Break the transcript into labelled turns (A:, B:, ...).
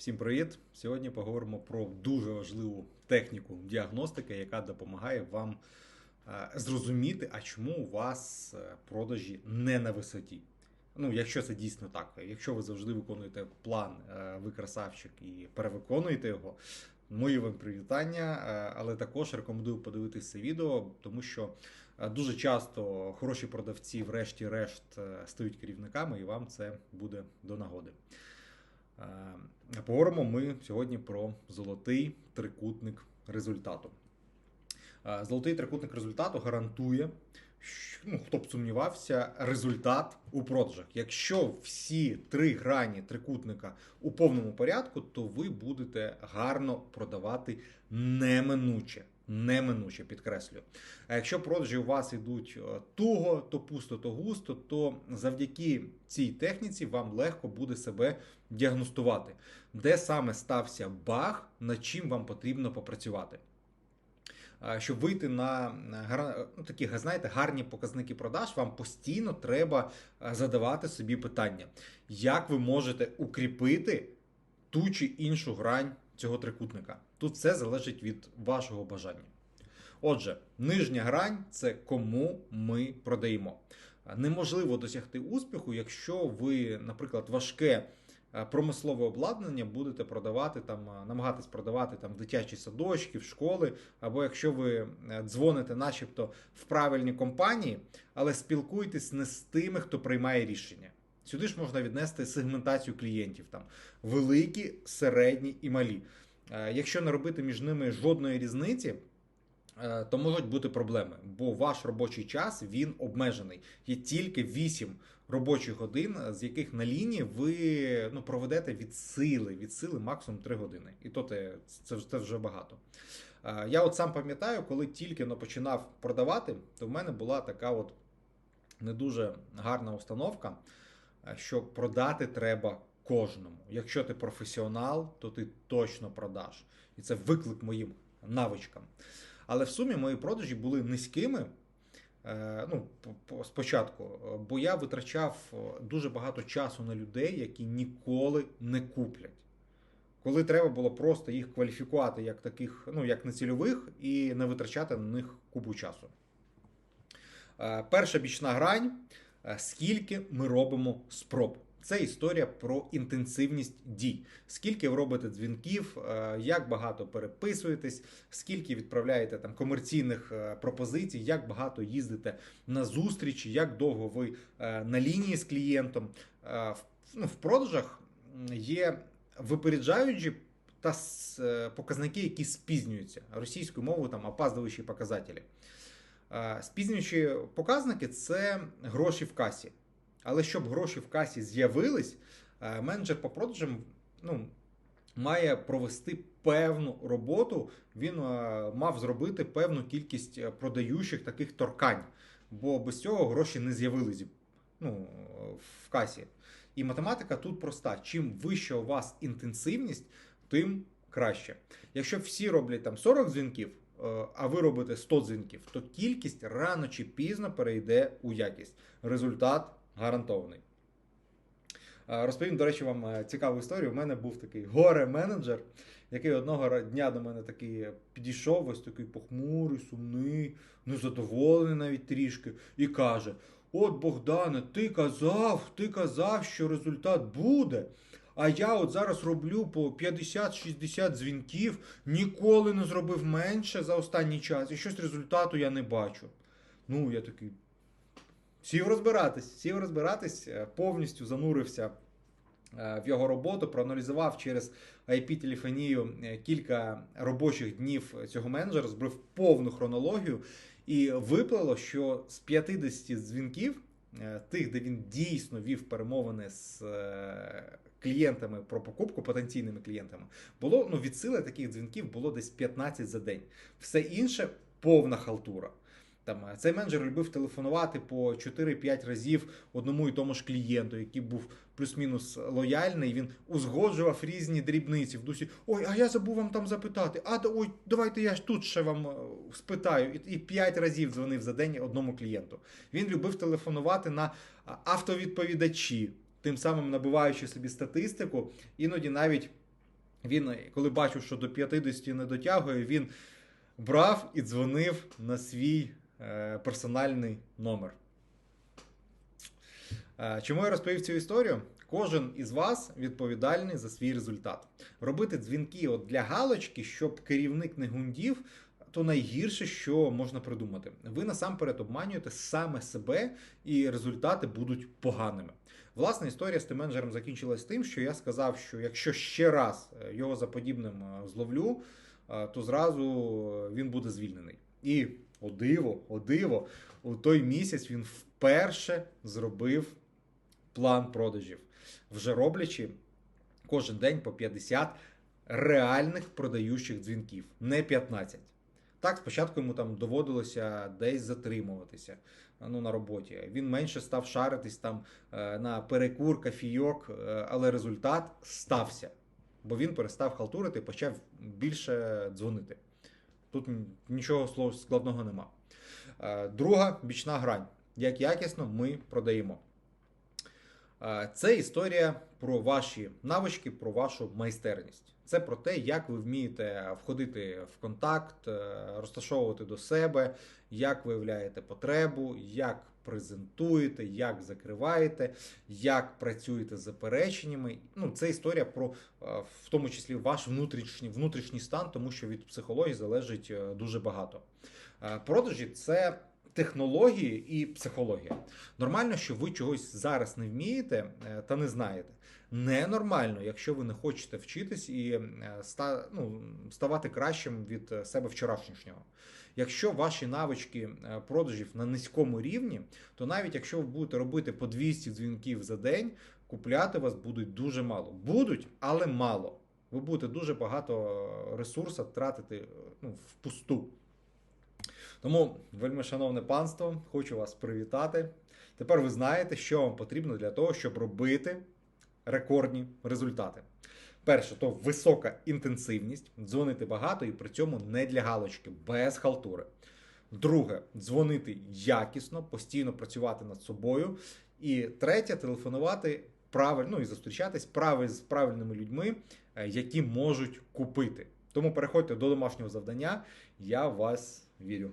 A: Всім привіт! Сьогодні поговоримо про дуже важливу техніку діагностики, яка допомагає вам е, зрозуміти, а чому у вас е, продажі не на висоті. Ну, якщо це дійсно так, якщо ви завжди виконуєте план, е, ви красавчик і перевиконуєте його. Мої вам привітання, але також рекомендую подивитися відео, тому що дуже часто хороші продавці, врешті-решт, стають керівниками, і вам це буде до нагоди. Е, Поговоримо ми сьогодні про золотий трикутник результату. Е, Золотий трикутник результату гарантує, ну, хто б сумнівався, результат у продажах. Якщо всі три грані трикутника у повному порядку, то ви будете гарно продавати неминуче. Неминуче підкреслюю. А якщо продажі у вас йдуть е, туго, то пусто, то густо, то завдяки цій техніці вам легко буде себе діагностувати, де саме стався баг, над чим вам потрібно попрацювати. Щоб вийти на ну, такі, знаєте, гарні показники продаж, вам постійно треба задавати собі питання, як ви можете укріпити ту чи іншу грань цього трикутника. Тут все залежить від вашого бажання. Отже, нижня грань це кому ми продаємо. Неможливо досягти успіху, якщо ви, наприклад, важке е, промислове обладнання будете продавати там, е, намагатись продавати там дитячі садочки, в школи, або якщо ви е, дзвоните, начебто, в правильні компанії, але спілкуєтесь не з тими, хто приймає рішення. Сюди ж можна віднести сегментацію клієнтів там великі, середні і малі. Е, Якщо не робити між ними жодної різниці, е, то можуть бути проблеми, бо ваш робочий час він обмежений. Є тільки 8 робочих годин, з яких на лінії ви ну, проведете від сили, від сили максимум 3 години. І то це, це вже багато. Е, Я от сам пам'ятаю, коли тільки починав продавати, то в мене була така от не дуже гарна установка, що продати треба кожному. Якщо ти професіонал, то ти точно продаш. І це виклик моїм навичкам. Але в сумі мої продажі були низькими. е, Ну, по- по- спочатку, е, бо я витрачав е, дуже багато часу на людей, які ніколи не куплять. Коли треба було просто їх кваліфікувати як таких, ну як нецільових, і не витрачати на них купу часу. Е, Перша бічна грань е, скільки ми робимо спроб. Це історія про інтенсивність дій. Скільки ви робите дзвінків, е, як багато переписуєтесь, скільки відправляєте там комерційних е, пропозицій, як багато їздите на зустрічі, як довго ви е, на лінії з клієнтом. Е, В, ну, продажах є випереджаючі та е, показники, які спізнюються. Російською мовою там опаздуючі показателі. Е, Спізнюючі показники це гроші в касі. Але щоб гроші в касі з'явились, е, менеджер по продажам ну, має провести певну роботу. Він е, мав зробити певну кількість продаючих таких торкань, бо без цього гроші не з'явились ну, в касі. І математика тут проста: чим вища у вас інтенсивність, тим краще. Якщо всі роблять там 40 дзвінків, а ви робите 100 дзвінків, то кількість рано чи пізно перейде у якість. Результат гарантований. Е, Розповім, до речі, вам е, цікаву історію. У мене був такий горе-менеджер, який одного дня до мене такий підійшов, ось такий похмурий, сумний, незадоволений навіть трішки, і каже: От Богдане, ти казав, ти казав, що результат буде. А я от зараз роблю по 50-60 дзвінків, ніколи не зробив менше за останній час, і щось результату я не бачу. Ну, я такий. Сів розбиратись, сів розбиратись, е, повністю занурився е, в його роботу, проаналізував через IP-телефонію е, кілька робочих днів цього менеджера, збрив повну хронологію, і виплило, що з 50 дзвінків, тих, де він дійсно вів перемовини з клієнтами про покупку, потенційними клієнтами, було ну, від таких дзвінків було десь 15 за день. Все інше повна халтура. Там е, цей менеджер любив телефонувати по 4-5 разів одному і тому ж клієнту, який був плюс-мінус лояльний. Він узгоджував різні дрібниці в дусі. Ой, а я забув вам там запитати. А ой, давайте я ж тут ще вам е, спитаю. І 5 разів дзвонив за день одному клієнту. Він любив телефонувати на автовідповідачі, тим самим набиваючи собі статистику, іноді навіть Він, коли бачив, що до 50 не дотягує, він брав і дзвонив на свій е, персональний номер. Е, Чому я розповів цю історію? Кожен із вас відповідальний за свій результат. Робити дзвінки от для галочки, щоб керівник не гундів, то найгірше, що можна придумати. Ви насамперед обманюєте саме себе, і результати будуть поганими. Власне, історія з тим менеджером закінчилась тим, що я сказав, що якщо ще раз е, його за подібним е, зловлю, е, то зразу він буде звільнений. І о диво, о диво, у той місяць він вперше зробив план продажів, вже роблячи кожен день по 50 реальних продаючих дзвінків, не 15. Так, спочатку йому там доводилося десь затримуватися ну, на роботі. Він менше став шаритись там е, на перекур, кафійок, е, але результат стався. Бо він перестав халтурити і почав більше дзвонити. Тут нічого складного нема. Е, Друга бічна грань. Як якісно ми продаємо. Це історія про ваші навички, про вашу майстерність. Це про те, як ви вмієте входити в контакт, е, розташовувати до себе, як виявляєте потребу, як презентуєте, як закриваєте, як працюєте з запереченнями. Ну, це історія про е, в тому числі ваш внутрішній внутрішній стан, тому що від психології залежить е, дуже багато. Продажі це технології і психологія. Нормально, що ви чогось зараз не вмієте е, та не знаєте. Ненормально, якщо ви не хочете вчитись і е, ну, ставати кращим від е, себе вчорашнього. Якщо ваші навички продажів на низькому рівні, то навіть якщо ви будете робити по 200 дзвінків за день, купляти вас будуть дуже мало. Будуть, але мало. Ви будете дуже багато ресурсу тратити ну, впусту. Тому, вельми шановне панство, хочу вас привітати. Тепер ви знаєте, що вам потрібно для того, щоб робити рекордні результати. Перше, то висока інтенсивність, дзвонити багато і при цьому не для галочки, без халтури. Друге, дзвонити якісно, постійно працювати над собою. І третє, телефонувати правильно ну, і зустрічатись з правильними людьми, е, які можуть купити. Тому переходьте до домашнього завдання. Я вас вірю.